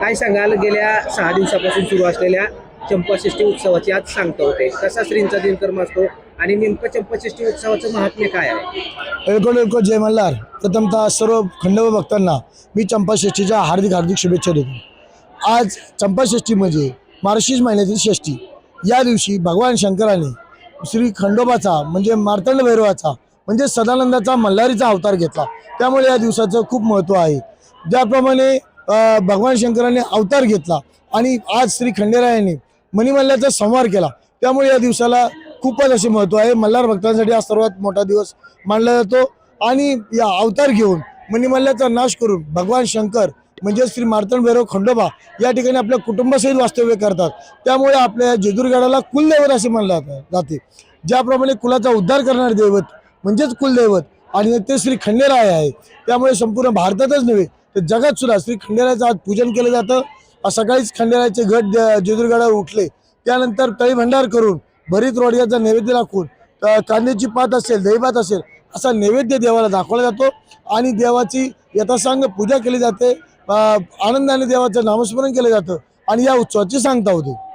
काय सांगाल? गेल्या सहा दिवसापासून सुरू असलेल्या चंपाषष्ठी उत्सवाची आज सांगता होते. कसा श्रींचा दिनकर्म असतो आणि नेमकं चंपाषष्ठी उत्सवाचं महात्म्य काय आहे? एलको एलको जय मल्हार. प्रथमतः सर्व खंडव भक्तांना मी चंपाषष्ठीच्या हार्दिक हार्दिक शुभेच्छा देतो. आज चंपाषष्ठी म्हणजे मार्गशीर्ष महिन्यातील षष्ठी. या दिवशी भगवान शंकराने श्री खंडोबाचा म्हणजे मार्तंड भैरवाचा म्हणजे सदानंदाचा मल्हारीचा अवतार घेतला. त्यामुळे या दिवसाचं खूप महत्त्व आहे. ज्याप्रमाणे भगवान शंकराने अवतार घेतला आणि आज श्री खंडेरायाने मणिमल्ल्याचा संहार केला. त्यामुळे या दिवसाला खूपच असे महत्त्व आहे. मल्हार भक्तांसाठी हा सर्वात मोठा दिवस मानला जातो. आणि या अवतार घेऊन मणिमल्ल्याचा नाश करून भगवान शंकर म्हणजे श्री मार्तण भैरव खंडोबा या ठिकाणी आपल्या कुटुंबासहित वास्तव्य करतात. त्यामुळे आपल्या जेजूरगडाला कुलदैवत असे मानले जाते. ज्याप्रमाणे कुलाचा उद्धार करणारे दैवत म्हणजेच कुलदैवत आणि ते श्री खंडेराय आहे. त्यामुळे संपूर्ण भारतातच नव्हे तर जगात सुद्धा श्री खंडेरायाचं आज पूजन केलं जातं. सकाळीच खंडेरायाचे घट ज- उठले. त्यानंतर तळी भंडार करून भरीत रोडग्याचा नैवेद्य दाखवून कांद्याची पात असेल दहीभात असेल असा नैवेद्य देवाला दाखवला जातो. आणि देवाची यथासांग पूजा केली जाते. आनंदाने देवाचं नामस्मरण केलं जातं. आणि या उत्सवाची सांगता होते.